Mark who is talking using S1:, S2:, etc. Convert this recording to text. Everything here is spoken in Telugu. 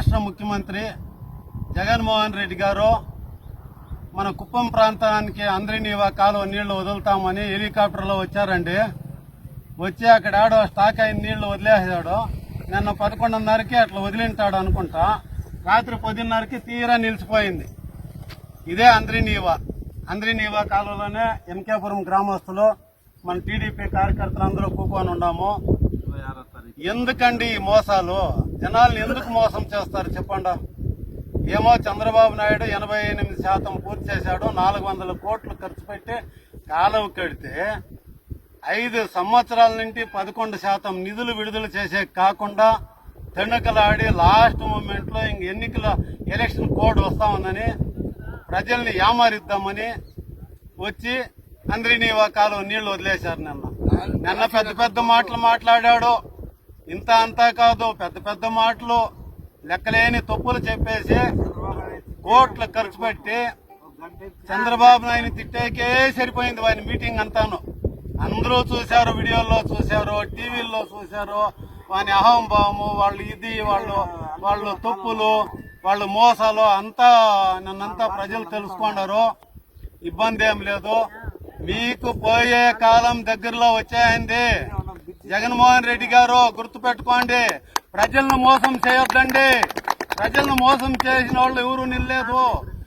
S1: రాష్ట్ర ముఖ్యమంత్రి జగన్మోహన్ రెడ్డి గారు మన కుప్పం ప్రాంతానికి అందరినీవా కాలువ నీళ్ళు వదులుతామని హెలికాప్టర్లో వచ్చారండి. వచ్చి అక్కడ ఆడో స్టాక్ అయిన నీళ్ళు వదిలేసాడు నిన్న పదకొండున్నరకి అట్లా వదిలింటాడు అనుకుంటా. రాత్రి పదిన్నరకి తీరా నిలిచిపోయింది. ఇదే అంద్రినీవా అంద్రినీవా కాలువలోనే ఎంకేపురం గ్రామస్తులు మన టీడీపీ కార్యకర్తలు అందరూ కూకొని ఉన్నాము. ఎందుకండి ఈ మోసాలు? జనాల్ని ఎందుకు మోసం చేస్తారు చెప్పండి? ఏమో చంద్రబాబు నాయుడు ఎనభై ఎనిమిది శాతం పూర్తి చేశాడు నాలుగు వందల కోట్లు ఖర్చు పెట్టి కాలువ కడితే ఐదు సంవత్సరాల నుండి పదకొండు శాతం నిధులు విడుదల చేసే కాకుండా తణుకలాడి లాస్ట్ మూమెంట్లో ఇంక ఎన్నికల ఎలక్షన్ కోడ్ వస్తామని ఉందని ప్రజల్ని ఏమారిద్దామని వచ్చి అందరినీ కాలువ నీళ్ళు వదిలేశారు నిన్న. నిన్న పెద్ద పెద్ద మాటలు మాట్లాడాడు. ఇంత అంతా కాదు పెద్ద పెద్ద మాటలు లెక్కలేని తప్పులు చెప్పేసి కోట్లు ఖర్చు పెట్టి చంద్రబాబు నాయుడు తిట్టేకే సరిపోయింది వాని మీటింగ్ అంతాను. అందరూ చూశారు వీడియోల్లో చూశారు టీవీల్లో చూశారు. వాని అహంభావము వాళ్ళు ఇది వాళ్ళు వాళ్ళు తప్పులు వాళ్ళు మోసాలు అంతా నన్నంతా ప్రజలు తెలుసుకున్నారు. ఇబ్బంది ఏం లేదు. మీకు పోయే కాలం దగ్గరలో వచ్చాయండి. జగన్మోహన్ రెడ్డి గారు గుర్తుపెట్టుకోండి ప్రజలను మోసం చేయొద్దండి. ప్రజలను మోసం చేసిన వాళ్ళు ఎవరు నిల్లేదు.